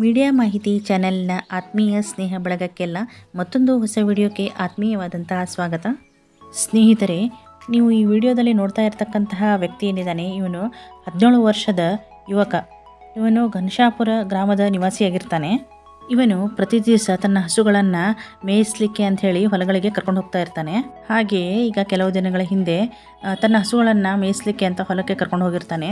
Media ಮಾಹಿತಿ ಚಾನೆಲ್ನ ಆತ್ಮೀಯ ಸ್ನೇಹ ಬಳಗಕ್ಕೆಲ್ಲ ಮತ್ತೊಂದು ಹೊಸ ವಿಡಿಯೋಕ್ಕೆ ಆತ್ಮೀಯವಾದಂತಹ ಸ್ವಾಗತ. ಸ್ನೇಹಿತರೆ, ನೀವು ಈ ವಿಡಿಯೋದಲ್ಲಿ ನೋಡ್ತಾ ಇರತಕ್ಕಂತಹ ವ್ಯಕ್ತಿ ಏನಿದ್ದಾನೆ? ಇವನು ಹದಿನೇಳು ವರ್ಷದ ಯುವಕ. ಇವನು ಘನಶಾಪುರ ಗ್ರಾಮದ ನಿವಾಸಿಯಾಗಿರ್ತಾನೆ. ಇವನು ಪ್ರತಿ ದಿವಸ ತನ್ನ ಹಸುಗಳನ್ನು ಮೇಯಿಸ್ಲಿಕ್ಕೆ ಅಂಥೇಳಿ ಹೊಲಗಳಿಗೆ ಕರ್ಕೊಂಡು ಹೋಗ್ತಾ ಇರ್ತಾನೆ. ಹಾಗೆಯೇ ಈಗ ಕೆಲವು ದಿನಗಳ ಹಿಂದೆ ತನ್ನ ಹಸುಗಳನ್ನು ಮೇಯಿಸಲಿಕ್ಕೆ ಅಂತ ಹೊಲಕ್ಕೆ ಕರ್ಕೊಂಡು ಹೋಗಿರ್ತಾನೆ.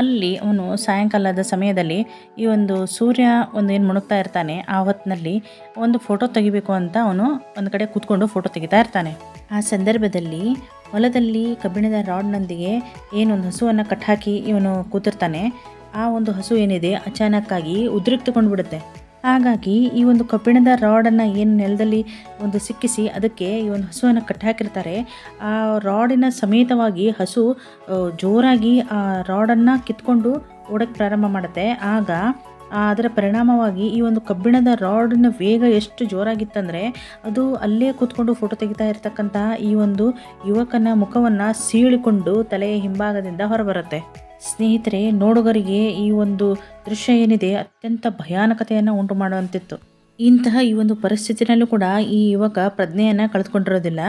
ಅಲ್ಲಿ ಅವನು ಸಾಯಂಕಾಲದ ಸಮಯದಲ್ಲಿ ಈ ಒಂದು ಸೂರ್ಯ ಒಂದು ಏನು ಮುಣುಗ್ತಾ ಇರ್ತಾನೆ, ಆ ಹೊತ್ತಿನಲ್ಲಿ ಒಂದು ಫೋಟೋ ತೆಗಿಬೇಕು ಅಂತ ಅವನು ಒಂದು ಕಡೆ ಕೂತ್ಕೊಂಡು ಫೋಟೋ ತೆಗಿತಾ ಇರ್ತಾನೆ. ಆ ಸಂದರ್ಭದಲ್ಲಿ ಹೊಲದಲ್ಲಿ ಕಬ್ಬಿಣದ ರಾಡ್ನೊಂದಿಗೆ ಏನೊಂದು ಹಸುವನ್ನು ಕಟ್ಟಾಕಿ ಇವನು ಕೂತಿರ್ತಾನೆ. ಆ ಒಂದು ಹಸು ಏನಿದೆ, ಅಚಾನಕ್ಕಾಗಿ ಉದ್ರಿಕ್ತಗೊಂಡು ಬಿಡುತ್ತೆ. ಹಾಗಾಗಿ ಈ ಒಂದು ಕಬ್ಬಿಣದ ರಾಡನ್ನು ಏನು ನೆಲದಲ್ಲಿ ಒಂದು ಸಿಕ್ಕಿಸಿ ಅದಕ್ಕೆ ಈ ಒಂದು ಹಸುವನ್ನು ಕಟ್ಟಾಕಿರ್ತಾರೆ ಆ ರಾಡಿನ ಸಮೇತವಾಗಿ ಹಸು ಜೋರಾಗಿ ಆ ರಾಡನ್ನು ಕಿತ್ಕೊಂಡು ಓಡಕ್ಕೆ ಪ್ರಾರಂಭ ಮಾಡುತ್ತೆ. ಆಗ ಅದರ ಪರಿಣಾಮವಾಗಿ ಈ ಒಂದು ಕಬ್ಬಿಣದ ರಾಡಿನ ವೇಗ ಎಷ್ಟು ಜೋರಾಗಿತ್ತಂದರೆ ಅದು ಅಲ್ಲೇ ಕೂತ್ಕೊಂಡು ಫೋಟೋ ತೆಗಿತಾ ಇರ್ತಕ್ಕಂತಹ ಈ ಒಂದು ಯುವಕನ ಮುಖವನ್ನು ಸೀಳಿಕೊಂಡು ತಲೆಯ ಹಿಂಭಾಗದಿಂದ ಹೊರಬರುತ್ತೆ. ಸ್ನೇಹಿತರೆ, ನೋಡುಗರಿಗೆ ಈ ಒಂದು ದೃಶ್ಯ ಏನಿದೆ ಅತ್ಯಂತ ಭಯಾನಕತೆಯನ್ನು ಉಂಟು ಮಾಡುವಂತಿತ್ತು. ಇಂತಹ ಈ ಒಂದು ಪರಿಸ್ಥಿತಿನಲ್ಲೂ ಕೂಡ ಈ ಯುವಕ ಪ್ರಜ್ಞೆಯನ್ನು ಕಳೆದುಕೊಂಡಿರೋದಿಲ್ಲ.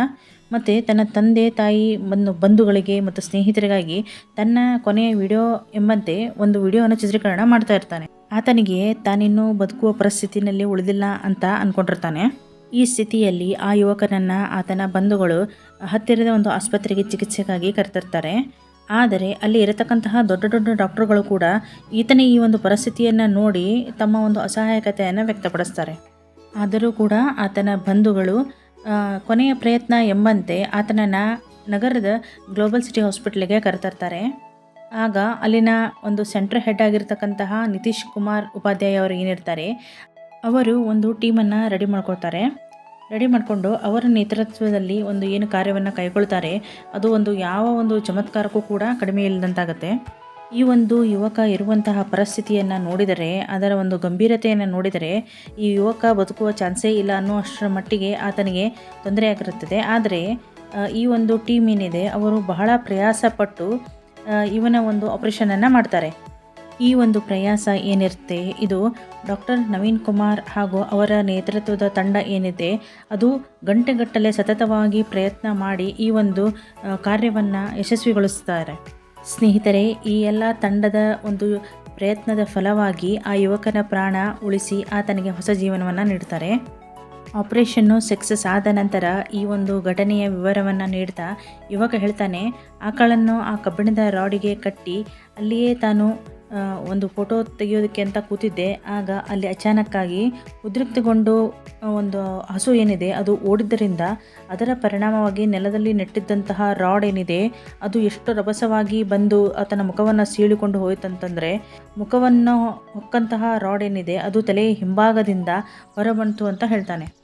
ಮತ್ತು ತನ್ನ ತಂದೆ, ತಾಯಿ ಬಂದು, ಬಂಧುಗಳಿಗೆ ಮತ್ತು ಸ್ನೇಹಿತರಿಗಾಗಿ ತನ್ನ ಕೊನೆಯ ವಿಡಿಯೋ ಎಂಬಂತೆ ಒಂದು ವಿಡಿಯೋವನ್ನು ಚಿತ್ರೀಕರಣ ಮಾಡ್ತಾ ಇರ್ತಾನೆ. ಆತನಿಗೆ ತಾನಿನ್ನೂ ಬದುಕುವ ಪರಿಸ್ಥಿತಿನಲ್ಲಿ ಉಳಿದಿಲ್ಲ ಅಂತ ಅಂದ್ಕೊಂಡಿರ್ತಾನೆ ಈ ಸ್ಥಿತಿಯಲ್ಲಿ ಆ ಯುವಕನನ್ನು ಆತನ ಬಂಧುಗಳು ಹತ್ತಿರದ ಒಂದು ಆಸ್ಪತ್ರೆಗೆ ಚಿಕಿತ್ಸೆಗಾಗಿ ಕರೆತಿರ್ತಾರೆ. ಆದರೆ ಅಲ್ಲಿ ಇರತಕ್ಕಂತಹ ದೊಡ್ಡ ದೊಡ್ಡ ಡಾಕ್ಟರ್ಗಳು ಕೂಡ ಈತನ ಈ ಒಂದು ಪರಿಸ್ಥಿತಿಯನ್ನು ನೋಡಿ ತಮ್ಮ ಒಂದು ಅಸಹಾಯಕತೆಯನ್ನು ವ್ಯಕ್ತಪಡಿಸ್ತಾರೆ. ಆದರೂ ಕೂಡ ಆತನ ಬಂಧುಗಳು ಕೊನೆಯ ಪ್ರಯತ್ನ ಎಂಬಂತೆ ಆತನನ್ನು ನಗರದ ಗ್ಲೋಬಲ್ ಸಿಟಿ ಹಾಸ್ಪಿಟ್ಲಿಗೆ ಕರೆತರ್ತಾರೆ. ಆಗ ಅಲ್ಲಿನ ಒಂದು ಸೆಂಟ್ರ್ ಹೆಡ್ ಆಗಿರ್ತಕ್ಕಂತಹ ನಿತೀಶ್ ಕುಮಾರ್ ಉಪಾಧ್ಯಾಯ ಅವರು ಏನಿರ್ತಾರೆ, ಅವರು ಒಂದು ಟೀಮನ್ನು ರೆಡಿ ಮಾಡ್ಕೊಳ್ತಾರೆ. ರೆಡಿ ಮಾಡಿಕೊಂಡು ಅವರ ನೇತೃತ್ವದಲ್ಲಿ ಒಂದು ಏನು ಕಾರ್ಯವನ್ನು ಕೈಗೊಳ್ತಾರೆ, ಅದು ಒಂದು ಯಾವ ಒಂದು ಚಮತ್ಕಾರಕ್ಕೂ ಕೂಡ ಕಡಿಮೆ ಇಲ್ಲದಂತಾಗತ್ತೆ. ಈ ಒಂದು ಯುವಕ ಇರುವಂತಹ ಪರಿಸ್ಥಿತಿಯನ್ನು ನೋಡಿದರೆ, ಅದರ ಒಂದು ಗಂಭೀರತೆಯನ್ನು ನೋಡಿದರೆ, ಈ ಯುವಕ ಬದುಕುವ ಚಾನ್ಸೇ ಇಲ್ಲ ಅನ್ನೋ ಅಷ್ಟರ ಮಟ್ಟಿಗೆ ಆತನಿಗೆ ತೊಂದರೆಯಾಗಿರುತ್ತದೆ ಆದರೆ ಈ ಒಂದು ಟೀಮ್ ಏನಿದೆ, ಅವರು ಬಹಳ ಪ್ರಯಾಸಪಟ್ಟು ಇವನ ಒಂದು ಆಪರೇಷನನ್ನು ಮಾಡ್ತಾರೆ. ಈ ಒಂದು ಪ್ರಯಾಸ ಏನಿರುತ್ತೆ? ಇದು ಡಾಕ್ಟರ್ ನವೀನ್ ಕುಮಾರ್ ಹಾಗೂ ಅವರ ನೇತೃತ್ವದ ತಂಡ ಏನಿದೆ, ಅದು ಗಂಟೆಗಟ್ಟಲೆ ಸತತವಾಗಿ ಪ್ರಯತ್ನ ಮಾಡಿ ಈ ಒಂದು ಕಾರ್ಯವನ್ನು ಯಶಸ್ವಿಗೊಳಿಸ್ತಾರೆ. ಸ್ನೇಹಿತರೆ, ಈ ಎಲ್ಲ ತಂಡದ ಒಂದು ಪ್ರಯತ್ನದ ಫಲವಾಗಿ ಆ ಯುವಕನ ಪ್ರಾಣ ಉಳಿಸಿ ಆತನಿಗೆ ಹೊಸ ಜೀವನವನ್ನು ನೀಡ್ತಾರೆ. ಆಪರೇಷನ್ನು ಸಕ್ಸಸ್ ಆದ ನಂತರ ಈ ಒಂದು ಘಟನೆಯ ವಿವರವನ್ನು ನೀಡ್ತಾ ಯುವಕ ಹೇಳ್ತಾನೆ ಆಕಳನ್ನು ಆ ಕಬ್ಬಿಣದ ರಾಡಿಗೆ ಕಟ್ಟಿ, ಅಲ್ಲಿಯೇ ತಾನು ಒಂದು ಫೋಟೋ ತೆಗೆಯೋದಕ್ಕೆ ಅಂತ ಕೂತಿದ್ದೆ. ಆಗ ಅಲ್ಲಿ ಅಚಾನಕ್ಕಾಗಿ ಉದ್ರಿಕ್ತಗೊಂಡು ಒಂದು ಹಸು ಏನಿದೆ, ಅದು ಓಡಿದ್ದರಿಂದ ಅದರ ಪರಿಣಾಮವಾಗಿ ನೆಲದಲ್ಲಿ ನೆಟ್ಟಿದ್ದಂತಹ ರಾಡ್ ಏನಿದೆ, ಅದು ಎಷ್ಟು ರಭಸವಾಗಿ ಬಂದು ಆತನ ಮುಖವನ್ನು ಸೀಳಿಕೊಂಡು ಹೋಯಿತಂತಂದರೆ, ಮುಖವನ್ನು ಹೊಕ್ಕಂತಹ ರಾಡ್ ಏನಿದೆ, ಅದು ತಲೆಯ ಹಿಂಭಾಗದಿಂದ ಹೊರಬಂತು ಅಂತ ಹೇಳ್ತಾನೆ.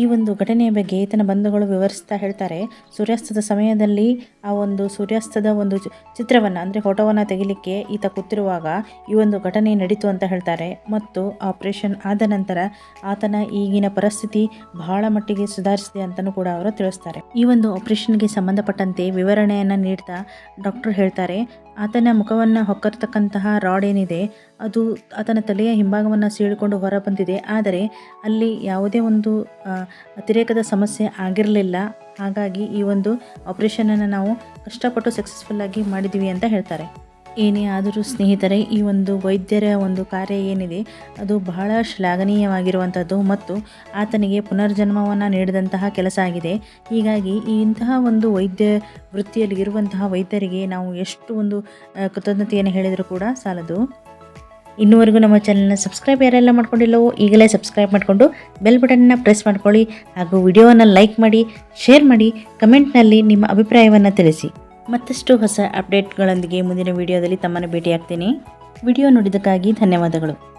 ಈ ಒಂದು ಘಟನೆಯ ಬಗ್ಗೆ ಈತನ ಬಂಧುಗಳು ವಿವರಿಸ್ತಾ ಹೇಳ್ತಾರೆ. ಸೂರ್ಯಾಸ್ತದ ಸಮಯದಲ್ಲಿ ಆ ಒಂದು ಸೂರ್ಯಾಸ್ತದ ಒಂದು ಚಿತ್ರವನ್ನು, ಅಂದರೆ ಫೋಟೋವನ್ನು ತೆಗಿಲಿಕ್ಕೆ ಈತ ಕೂತಿರುವಾಗ ಈ ಒಂದು ಘಟನೆ ನಡೀತು ಅಂತ ಹೇಳ್ತಾರೆ. ಮತ್ತು ಆಪರೇಷನ್ ಆದ ನಂತರ ಆತನ ಈಗಿನ ಪರಿಸ್ಥಿತಿ ಬಹಳ ಮಟ್ಟಿಗೆ ಸುಧಾರಿಸಿದೆ ಅಂತಲೂ ಕೂಡ ಅವರು ತಿಳಿಸ್ತಾರೆ. ಈ ಒಂದು ಆಪರೇಷನ್ಗೆ ಸಂಬಂಧಪಟ್ಟಂತೆ ವಿವರಣೆಯನ್ನು ನೀಡ್ತಾ ಡಾಕ್ಟರ್ ಹೇಳ್ತಾರೆ. ಆತನ ಮುಖವನ್ನು ಹೊಕ್ಕರ್ತಕ್ಕಂತಹ ರಾಡ್ ಏನಿದೆ ಅದು ಆತನ ತಲೆಯ ಹಿಂಭಾಗವನ್ನು ಸೀಳಿಕೊಂಡು ಹೊರ ಬಂದಿದೆ. ಆದರೆ ಅಲ್ಲಿ ಯಾವುದೇ ಒಂದು ಅತಿರೇಕದ ಸಮಸ್ಯೆ ಆಗಿರಲಿಲ್ಲ. ಹಾಗಾಗಿ ಈ ಒಂದು ಆಪರೇಷನನ್ನು ನಾವು ಕಷ್ಟಪಟ್ಟು ಸಕ್ಸಸ್ಫುಲ್ಲಾಗಿ ಮಾಡಿದ್ದೀವಿ ಅಂತ ಹೇಳ್ತಾರೆ. ಏನೇ ಆದರೂ ಸ್ನೇಹಿತರೆ, ಈ ಒಂದು ವೈದ್ಯರ ಒಂದು ಕಾರ್ಯ ಏನಿದೆ, ಅದು ಬಹಳ ಶ್ಲಾಘನೀಯವಾಗಿರುವಂಥದ್ದು ಮತ್ತು ಆತನಿಗೆ ಪುನರ್ಜನ್ಮವನ್ನು ನೀಡಿದಂತಹ ಕೆಲಸ ಆಗಿದೆ. ಹೀಗಾಗಿ ಈ ಇಂತಹ ಒಂದು ವೈದ್ಯ ವೃತ್ತಿಯಲ್ಲಿ ಇರುವಂತಹ ವೈದ್ಯರಿಗೆ ನಾವು ಎಷ್ಟು ಒಂದು ಕೃತಜ್ಞತೆಯನ್ನು ಹೇಳಿದರೂ ಕೂಡ ಸಾಲದು. ಇನ್ನೂವರೆಗೂ ನಮ್ಮ ಚಾನಲ್ನ ಸಬ್ಸ್ಕ್ರೈಬ್ ಯಾರೆಲ್ಲ ಮಾಡ್ಕೊಂಡಿಲ್ಲವೋ ಈಗಲೇ ಸಬ್ಸ್ಕ್ರೈಬ್ ಮಾಡಿಕೊಂಡು ಬೆಲ್ ಬಟನ್ನ ಪ್ರೆಸ್ ಮಾಡ್ಕೊಳ್ಳಿ ಹಾಗೂ ವಿಡಿಯೋವನ್ನು ಲೈಕ್ ಮಾಡಿ ಶೇರ್ ಮಾಡಿ ಕಮೆಂಟ್ನಲ್ಲಿ ನಿಮ್ಮ ಅಭಿಪ್ರಾಯವನ್ನು ತಿಳಿಸಿ. ಮತ್ತಷ್ಟು ಹೊಸ ಅಪ್ಡೇಟ್ಗಳೊಂದಿಗೆ ಮುಂದಿನ ವಿಡಿಯೋದಲ್ಲಿ ತಮ್ಮನ್ನು ಭೇಟಿಯಾಗ್ತೀನಿ. ವಿಡಿಯೋ ನೋಡಿದ್ದಕ್ಕಾಗಿ ಧನ್ಯವಾದಗಳು.